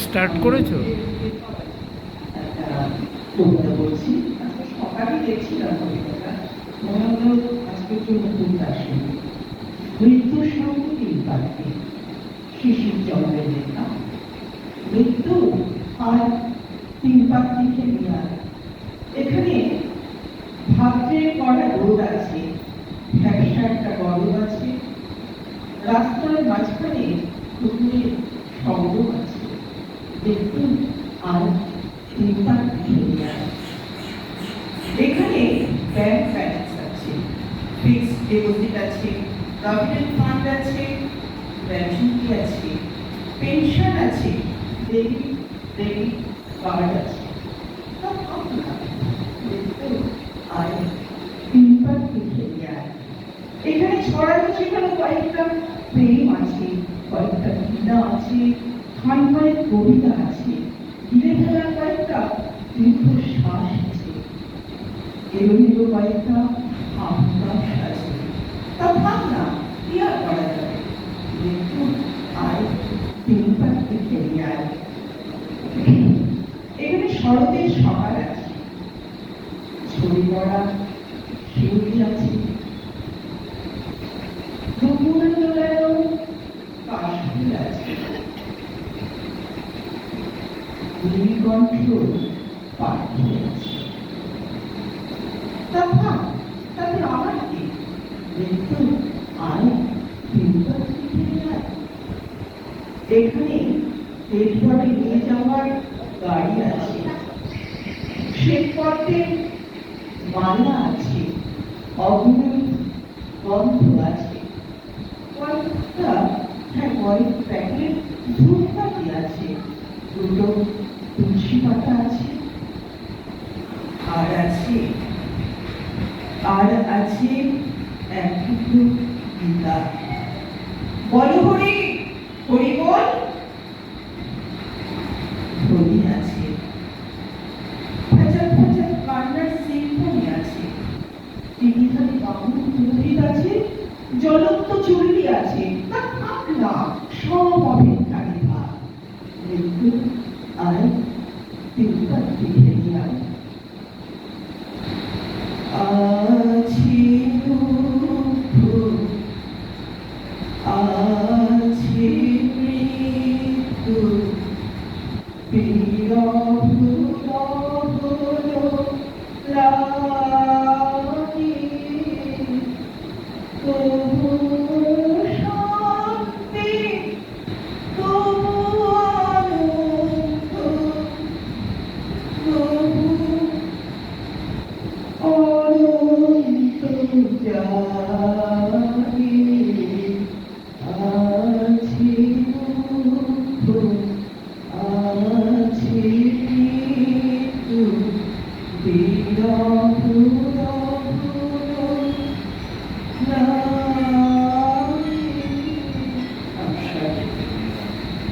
Start করেছ? সকালে দেখছিলাম কবিতাটা মনে হলো সঙ্গী পাখি। শিশির লেখা। মৃত্যু আর তিন এখানে ভাবতে করা রোদ আছে ভ্যাবসা একটা গরম রাস্তার মাঝখানে কুকুরের শব্দ আছে। দেখুন আর চিন্তা এখানে ব্যাংক ব্যালেন্স আছে ফিক্সড ডিপোজিট আছে প্রভিডেন্ট ফান্ড আছে গ্র্যাচুইটি আছে পেনশন আছে ডেবিট ক্রেডিট কার্ড আছে। আর তিনবার খেলিয়া এখানে ছড়ানো ছিটানো কয়েকটা আছে, কয়েকটা গীতা আছে খান কয়েক কবিতা আছে ধীরে ফেলা কয়েকটা দীর্ঘশ্বাস আছে। এলোমেলো কয়েকটা আভাস আছে। তা কি আর করা যাবে? দেখুন এখানে শরতের সকাল আছে। ছড়ি পড়া শিউলি আছে। নীলকণ্ঠ পাখি আছে তা আমার কি? থেকে যায়। এখানে পেটঘরে নিয়ে যাওয়ার গাড়ি আছে। শ্বেতপথে মালা আছে, অগ্নি গন্ধ আছে। কয়েকটা হ্যাঁ কয়েক প্যাকেট ধূপকাঠি আছে। দুটো তুলসী পাতা আছে। আর আছে আর আছে এক টুকরো গীতা আছে